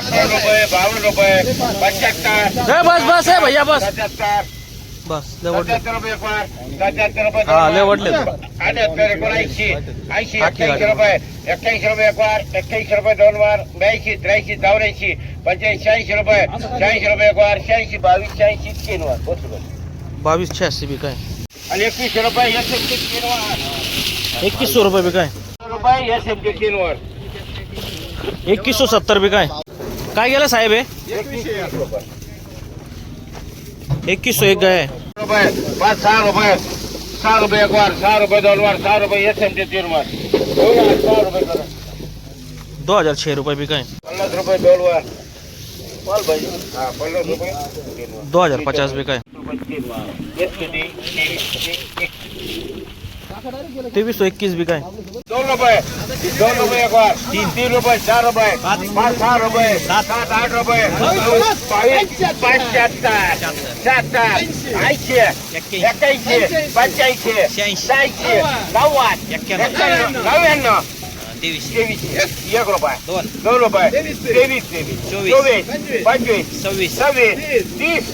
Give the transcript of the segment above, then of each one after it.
एकावन्न रुपये बावन्न रुपये पंच्याहत्तर बस बस आहे भैया बस। बस रुपये रुपये हा, वार. वडले. अठ्याहत्तर एकोणऐंशी ऐंशी रुपये एक्क्याऐंशी रुपये एक वार एक्क्याऐंशी रुपये दोन वार ब्याऐंशी त्र्याऐंशी चौऱ्याऐंशी पंच्याऐंशी शहाऐंशी रुपये शहाऐंशी रुपये एक वार शहाऐंशी बावीस शहाऐंशी तीन वार बस बस बावीस छ्याऐंशी बी काय आणि एकवीसशे रुपये एस एम तीन वार एकवीसशे रुपये बी काय रुपये एस एम तीन वार एकवीसशे सत्तर बी काय काय गेलं साहेब हे? एक गाय रुपये पाच सहा रुपये. सहा रुपये एक वार सहा रुपये दोन वार सहा रुपये एस एम तीन वार. दोन वार सहा रुपये करा. दो हज़ार छे रुपये बी काय? पन्नास रुपये दोन वार. हा दो हज़ार पचास बी काय? रुपये तीन वार एक किती तेवीस तेवीसशे एकवीस बी काय दोन रुपये दोन रुपये एक वार तीन तीन रुपये चार रुपये पाच सहा रुपये सात सात आठ रुपये बावीस पंच्याहत्तर शहात्तर ऐंशी एक्क्याऐंशी पंच्याऐंशी शहाऐंशी नव्वद एक्क्याण्णव नव्याण्णव तेवीस एक रुपये दोन दोन रुपये तेवीस तेवीस चोवीस पंचवीस सव्वीस सव्वीस तीस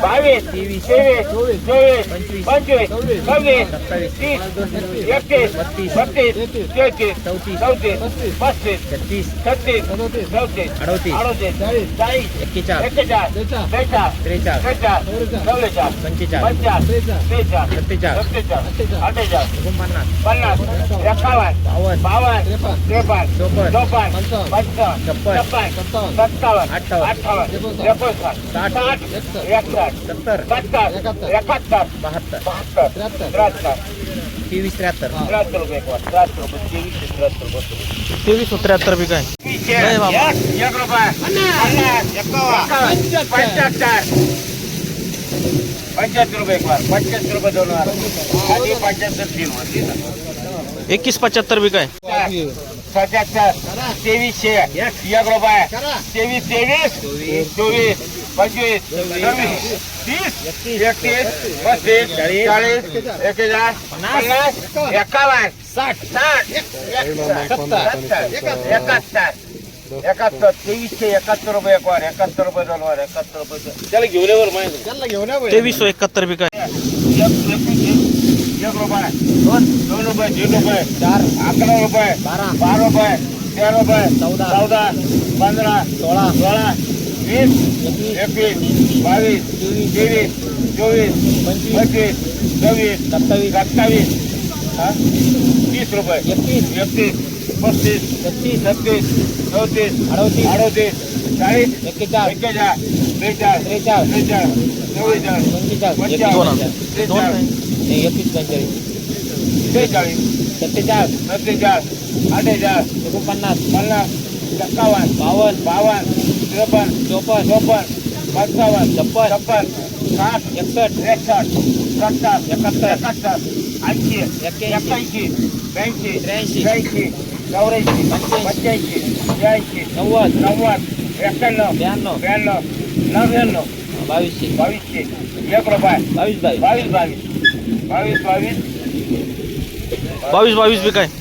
બાવીસ ત્રેવીસ ચોવીસ પંચવીસ છવ્વીસ ત્રીસ એકત્રીસ બત્રીસ તેત્રીસ ચૌત્રીસ ચૌત્રીસ પસ્તીસ છત્રીસ છત્રીસ સદોત્રીસ ચૌત્રીસ અડોત્રીસ અડોત્રીસ ચાલીસ ચાલીસ એકચાસ એકચાસ બેચાસ ત્રેચાસ ત્રેચાસ ચોલેચાસ પંચેચાસ પચાસ ત્રેચાસ સત્તેચાસ સત્તેચાસ અઠેચાસ પન્નાસ પન્નાસ એકાવન બાવન બાવન ત્રેપન ત્રેપન ચોપન ચોપન પંચાવન પંચાવન છપ્પન સત્તાવન तेवीस त्र्याहत्तर रुपये तेवीस एक रुपये एक बार पंचायत रुपये दोनों वार तीन इक्कीस पचहत्तर भी काय? સત્યાત્તર ત્રેવીસ છે યગરોભાઈ ત્રેવીસ ત્રેવીસ ચોવીસ પચીસ છવ્વીસ ત્રીસ એકત્રીસ બત્રીસ ચાલીસ એક હજાર પચાસ એકાવન સાઠ સાઠ એકાહત્તર एकाहत्तर तेवीसशे एकाहत्तर रुपये एकवार एकाहत्तर रुपये डॉलवार एकाहत्तर रुपये त्याला घेऊन येवर माहिती तेवीसशे एकाहत्तर रुपये काय एक रुपये दोन दोन रुपये तीन रुपये चार अकरा रुपये बारा बारा रुपये तेरा रुपये चौदा. चौदा पंधरा सोळा सोळा वीस एकवीस बावीस तेवीस चोवीस पंचवीस सव्वीस सत्तावीस सत्तावीस? तीस रुपये एकतीस एकतीस પસ્તીસ પચીસ છત્રીસ ચોત્રીસ અડોતીસ અડોતીસ ચાલીસ એકેચાર એકેચાર બેચાર ત્રેચાર ત્રેચાર ચોવીચાર પંચીચાર પંચાવન એકવીસ પંચાવીસ બેચાળીસ સત્તેચાર સત્તેચાર આઠેચાર ઓગણપન્નાસ પન્નાસ સત્તાવન બાવન બાવન ત્રેપન ચોપન ચોપન પંચાવન છપ્પન છપ્પન સાઠ એકસઠ ત્રેસઠ સત્તર એકસત્તર એકસઠ એસી એક્યાસી બેસી ત્રેસી ત્રેસી ચોરાસી પંચ્યાસી બ્યાસી નવ્વદ નવ્વદ એકાણું બ્યાણું બ્યાણું નવ્યાણું બાવીસ બાવીસ એકડો બાવીસ. બાવીસ બાવીસ બાવીસ બાવીસ બાવીસ બાવીસ બાવીસ બી કાંઈ.